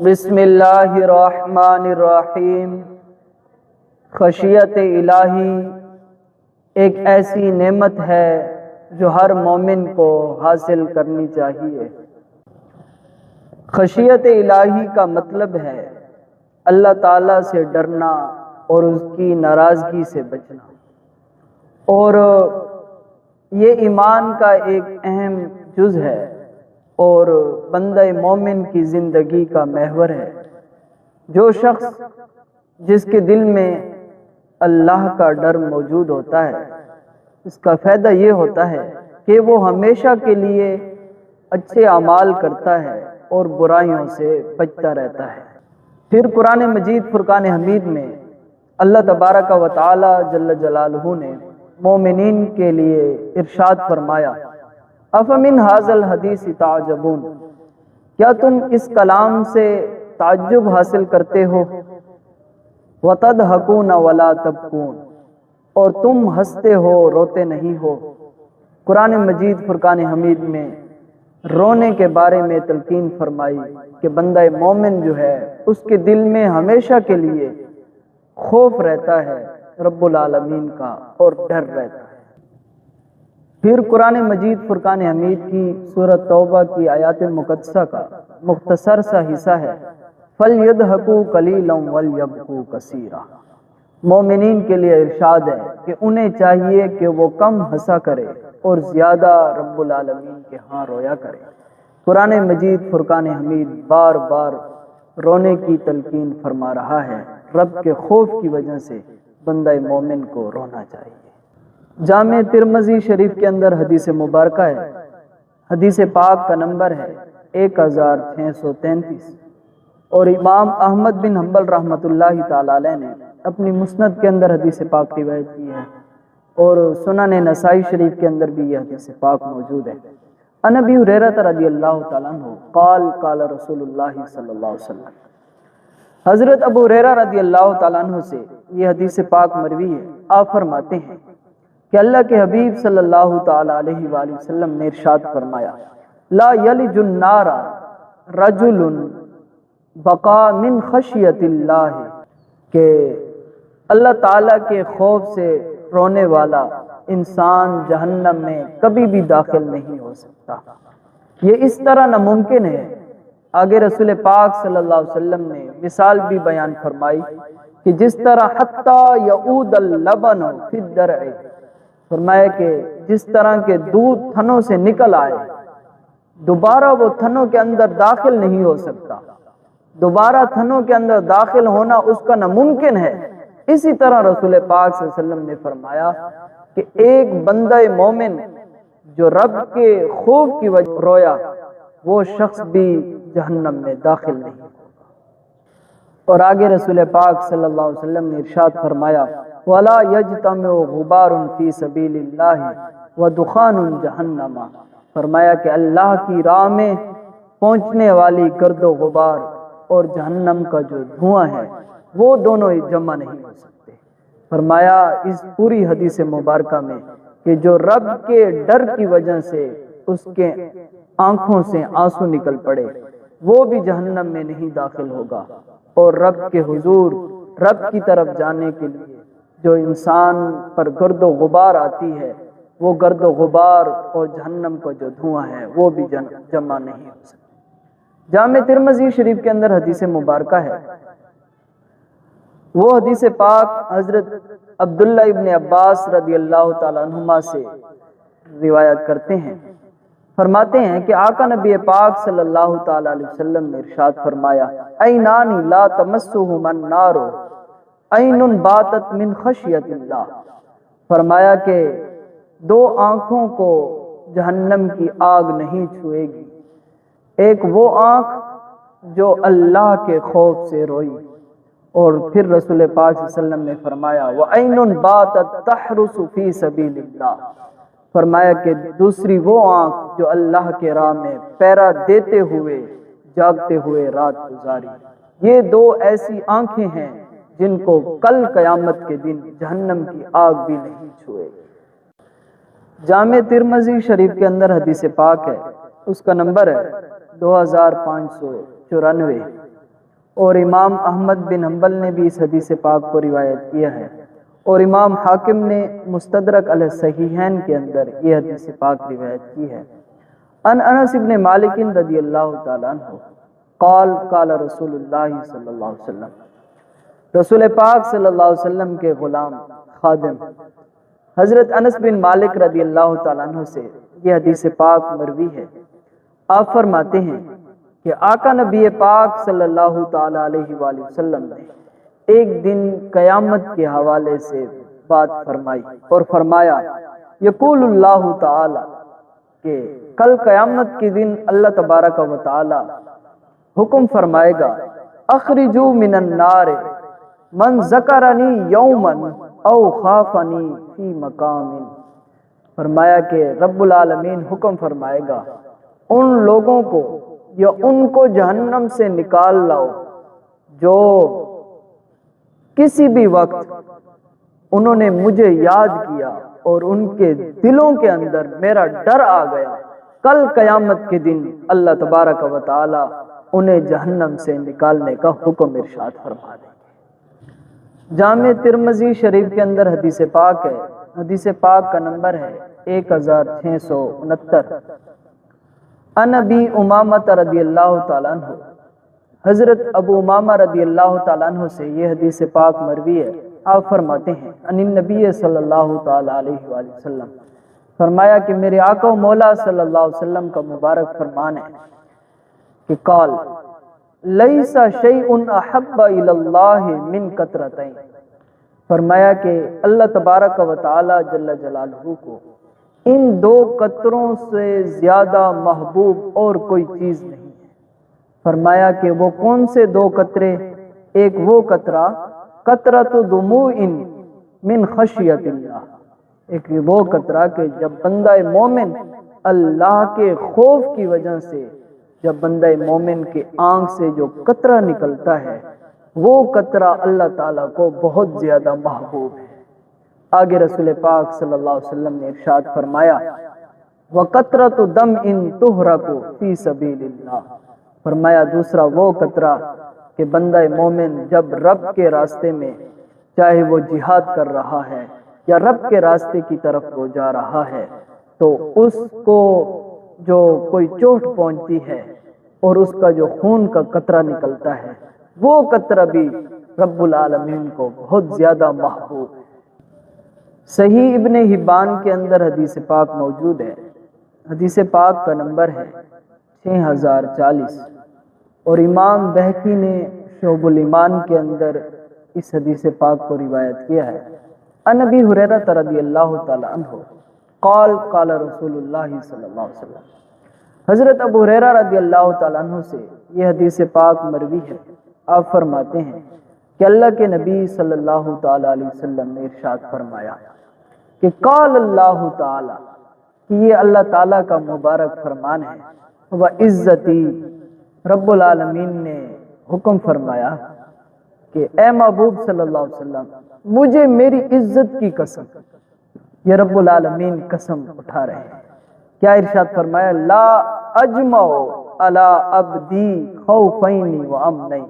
بسم اللہ الرحمن الرحیم۔ خشیت الہی ایک ایسی نعمت ہے جو ہر مومن کو حاصل کرنی چاہیے۔ خشیت الہی کا مطلب ہے اللہ تعالیٰ سے ڈرنا اور اس کی ناراضگی سے بچنا۔ اور یہ ایمان کا ایک اہم جز ہے۔ اور بندہ مومن کی زندگی کا محور ہے۔ جو شخص جس کے دل میں اللہ کا ڈر موجود ہوتا ہے، اس کا فائدہ یہ ہوتا ہے کہ وہ ہمیشہ کے لیے اچھے اعمال کرتا ہے اور برائیوں سے بچتا رہتا ہے۔ پھر قرآن مجید فرقان حمید میں اللہ تبارک و تعالی جل جلالہ نے مومنین کے لیے ارشاد فرمایا۔ افمن حاضل حدیث تعجبون؟ کیا تم اس کلام سے تعجب حاصل کرتے ہو؟ وطد حکون ولا تبکون اور تم ہنستے ہو، روتے نہیں ہو۔ قرآن مجید فرقان حمید میں رونے کے بارے میں تلقین فرمائی کہ بندہ مومن جو ہے، اس کے دل میں ہمیشہ کے لیے خوف رہتا ہے، رب العالمین کا اور ڈر رہتا ہے۔ پھر قرآن مجید فرقان حمید کی صورت توبہ کی آیات مقدسہ کا مختصر سا حصہ ہے۔ فل ید حقو کلی لم کثیرہ مومنین کے لیے ارشاد ہے کہ انہیں چاہیے کہ وہ کم ہنسا کرے اور زیادہ رب العالمین کے ہاں رویا کرے۔ قرآن مجید فرقان حمید بار بار رونے کی تلقین فرما رہا ہے۔ رب کے خوف کی وجہ سے بندہ مومن کو رونا چاہیے۔ جامع ترمزی شریف کے اندر حدیث مبارکہ ہے۔ حدیث پاک کا نمبر ہے ایک ہزار چھ سو تینتیس۔ اور امام احمد بن حنبل رحمۃ اللہ تعالی علیہ نے اپنی مسند کے اندر حدیث پاک روایت کی ہے۔ اور سنن نسائی شریف کے اندر بھی یہ حدیث پاک موجود ہے۔ ان ابی حریرہ رضی اللہ تعالیٰ عنہ قال قال رسول اللہ صلی اللہ علیہ وسلم۔ حضرت ابو حریرہ رضی اللہ تعالیٰ عنہ سے یہ حدیث پاک مروی ہے۔ آپ فرماتے ہیں کہ اللہ کے حبیب صلی اللہ تعالی علیہ وآلہ وسلم نے ارشاد فرمایا، لا یلج النار رجل بقا من خشیت اللہ، کہ اللہ تعالیٰ کے خوف سے رونے والا انسان جہنم میں کبھی بھی داخل نہیں ہو سکتا۔ یہ اس طرح ناممکن ہے۔ آگے رسول پاک صلی اللہ علیہ وسلم نے مثال بھی بیان فرمائی کہ جس طرح حتیٰ یعود اللبن فی الدرع فرمایا کہ جس طرح کے دودھ تھنوں سے نکل آئے، دوبارہ وہ تھنوں کے اندر داخل نہیں ہو سکتا۔ دوبارہ تھنوں کے اندر داخل ہونا اس کا ناممکن ہے۔ اسی طرح رسول پاک صلی اللہ علیہ وسلم نے فرمایا کہ ایک بندہ مومن جو رب کے خوف کی وجہ رویا، وہ شخص بھی جہنم میں داخل نہیں اور آگے رسول پاک صلی اللہ علیہ وسلم نے ارشاد فرمایا ولا یجتمع غبار فی سبیل اللہ ودخان جہنم. فرمایا کہ اللہ کی راہ میں پہنچنے والی گرد و غبار اور جہنم کا جو دھواں ہے، وہ دونوں جمع نہیں ہو سکتے۔ فرمایا اس پوری حدیث مبارکہ میں کہ جو رب کے ڈر کی وجہ سے اس کے آنکھوں سے آنسو نکل پڑے، وہ بھی جہنم میں نہیں داخل ہوگا۔ اور رب کے حضور، رب کی طرف جانے کے لیے جو انسان پر گرد و غبار آتی ہے، وہ گرد و غبار اور جہنم کا جو دھواں ہے، وہ بھی جمع نہیں ہو سکتا۔ جامع ترمزی شریف کے اندر حدیث مبارکہ ہے۔ وہ حدیث پاک حضرت عبداللہ ابن عباس رضی اللہ تعالیٰ عنہما سے روایت کرتے ہیں۔ فرماتے ہیں کہ آقا نبی پاک صلی اللہ تعالیٰ علیہ وسلم نے ارشاد فرمایا، اینانی لا تمسہم النار این باتت من خشیت اللہ۔ فرمایا کہ دو آنکھوں کو جہنم کی آگ نہیں چھوئے گی۔ ایک وہ آنکھ جو اللہ کے خوف سے روئی۔ اور پھر رسول پاک صلی اللہ علیہ وسلم نے فرمایا وَعَيْنٌ بَاتَتْ تَحْرُسُ فِي سَبِيلِ اللَّهِ فرمایا کہ دوسری وہ آنکھ جو اللہ کے راہ میں پیرا دیتے ہوئے، جاگتے ہوئے رات گزاری۔ یہ دو ایسی آنکھیں ہیں جن کو کل قیامت کے دن جہنم کی آگ بھی نہیں چھوئے۔ جامع ترمزی شریف کے اندر حدیث پاک ہے۔ اس کا نمبر ہے دو ہزار پانچ سو چورانوے۔ اور امام احمد بن حنبل نے بھی اس حدیث پاک کو روایت کیا ہے۔ اور امام حاکم نے مستدرک علیہ صحیحین کے اندر یہ حدیث پاک روایت کی ہے۔ ان انس ابن مالک رضی اللہ تعالیٰ عنہ قال قال رسول اللہ صلی اللہ علیہ وسلم رسول پاک صلی اللہ علیہ وسلم کے غلام خادم۔ حضرت انس بن مالک رضی اللہ تعالیٰ عنہ سے یہ حدیث پاک مروی ہے۔ آپ فرماتے ہیں کہ آقا نبی پاک صلی اللہ تعالی علیہ وآلہ وسلم نے ایک دن قیامت کے حوالے سے بات فرمائی اور فرمایا، یقول اللہ تعالی کہ کل قیامت کے دن اللہ تبارک و تعالی حکم فرمائے گا، اخرجو من النار من ذکرنی یومن او خافنی فی مقام فرمایا کہ رب العالمین حکم فرمائے گا، ان لوگوں کو یا ان کو جہنم سے نکال لاؤ جو کسی بھی وقت انہوں نے مجھے یاد کیا اور ان کے دلوں کے اندر میرا ڈر آ گیا۔ کل قیامت کے دن اللہ تبارک و تعالی انہیں جہنم سے نکالنے کا حکم ارشاد فرما دیں گے جامع ترمزی شریف کے اندر حدیث پاک ہے۔ حدیث پاک کا نمبر ہے ایک ہزار چھ سو انہتر۔ ان ابی امامت رضی اللہ تعالیٰ عنہ۔ حضرت ابو امامہ رضی اللہ تعالیٰ عنہ سے یہ حدیث پاک مروی ہے۔ آپ فرماتے ہیں ان نبی صلی اللہ تعالیٰ علیہ وآلہ وسلم۔ فرمایا کہ میرے آقا و مولا صلی اللہ علیہ وسلم کا مبارک فرمان ہے کہ قال لیسا شیئن احب الاللہ من قطرتین فرمایا کہ اللہ تبارک و تعالی جل جلالہ کو ان دو قطروں سے زیادہ محبوب اور کوئی چیز نہیں فرمایا کہ وہ کون سے دو قطرے؟ ایک وہ قطرہ قطرت دموع من خشیت اللہ۔ ایک وہ قطرہ کہ جب بندہ مومن اللہ کے خوف کی وجہ سے جب بندہ مومن کے آنکھ سے جو قطرہ نکلتا ہے، وہ قطرہ اللہ تعالیٰ کو بہت زیادہ محبوب ہے۔ آگے رسول پاک صلی اللہ علیہ وسلم نے ارشاد فرمایا، وَقَطْرَةُ دَمْ اِن تُحْرَكُ فِي سَبِيلِ اللَّهِ۔ فرمایا، دوسرا وہ قطرہ کہ بندہ مومن جب رب کے راستے میں چاہے وہ جہاد کر رہا ہے یا رب کے راستے کی طرف وہ جا رہا ہے، تو اس کو جو کوئی چوٹ پہنچتی ہے اور اس کا جو خون کا قطرہ نکلتا ہے، وہ قطرہ بھی رب العالمین کو بہت زیادہ محبوب صحیح ابن حبان کے اندر حدیث پاک موجود ہے۔ حدیث پاک کا نمبر ہے چھ ہزار چالیس۔ اور امام بہکی نے شعب الایمان کے اندر اس حدیث پاک کو روایت کیا ہے۔ انبی حریرت رضی اللہ تعالی عنہ۔ قال قال رسول اللہ صلی اللہ علیہ وسلم۔ حضرت ابو حریرہ رضی اللہ تعالی عنہ سے یہ حدیث پاک مروی ہے۔ آپ فرماتے ہیں کہ اللہ کے نبی صلی اللہ تعالی علیہ وسلم نے ارشاد فرمایا کہ قال اللہ تعالی، کہ یہ اللہ تعالیٰ کا مبارک فرمان ہے۔ وہ عزتی، رب العالمین نے حکم فرمایا کہ اے محبوب صلی اللہ علیہ وسلم، مجھے میری عزت کی قسم۔ یہ رب العالمین قسم اٹھا رہے ہیں۔ کیا ارشاد فرمایا؟ لا اجمع علی عبدی خوفین و امنین۔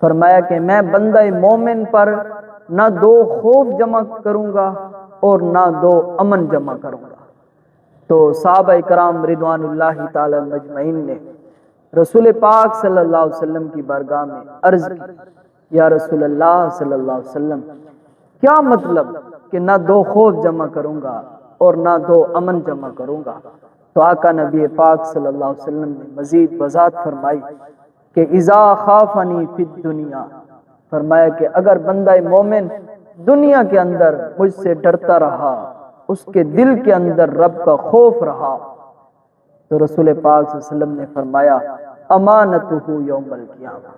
فرمایا کہ میں بندہ مومن پر نہ دو خوف جمع کروں گا اور نہ دو امن جمع کروں گا۔ تو صحابہ اکرام رضوان اللہ تعالی مجمعین نے رسول پاک صلی اللہ علیہ وسلم کی بارگاہ میں عرض کی، یا رسول اللہ صلی اللہ علیہ وسلم، کیا مطلب؟ کہ نہ دو خوف جمع کروں گا اور نہ دو امن جمع کروں گا۔ تو آقا نبی پاک صلی اللہ علیہ وسلم نے مزید وضاحت فرمائی کہ اذا خافنی فی الدنیا، فرمایا کہ اگر بندہ مومن دنیا کے اندر مجھ سے ڈرتا رہا، اس کے دل کے اندر رب کا خوف رہا، تو رسول پاک صلی اللہ علیہ وسلم نے فرمایا امانت یوم القیامہ۔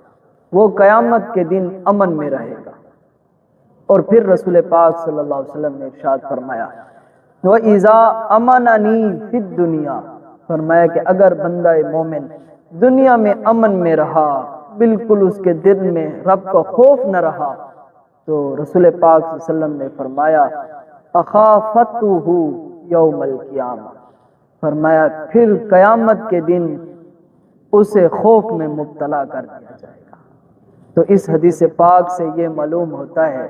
وہ قیامت کے دن امن میں رہے گا۔ اور پھر رسول پاک صلی اللہ علیہ وسلم نے ارشاد فرمایا وہ ایزا امانانی فی دنیا فرمایا کہ اگر بندہ مومن دنیا میں امن میں رہا، بالکل اس کے دل میں رب کا خوف نہ رہا، تو رسول پاک صلی اللہ علیہ وسلم نے فرمایا اخافت یوم القیامہ۔ فرمایا، پھر قیامت کے دن اسے خوف میں مبتلا کر دیا جائے گا۔ تو اس حدیث پاک سے یہ معلوم ہوتا ہے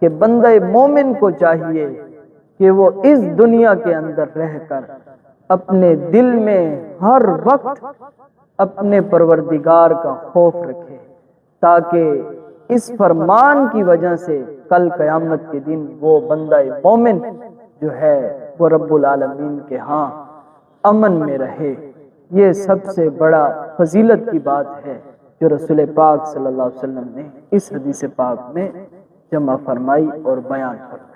کہ بندہ مومن کو چاہیے کہ وہ اس دنیا کے اندر رہ کر اپنے دل میں ہر وقت اپنے پروردگار کا خوف رکھے، تاکہ اس فرمان کی وجہ سے کل قیامت کے دن وہ بندہ مومن جو ہے وہ رب العالمین کے ہاں امن میں رہے۔ یہ سب سے بڑا فضیلت کی بات ہے جو رسول پاک صلی اللہ علیہ وسلم نے اس حدیث پاک میں جمع فرمائی اور بیان فرمائی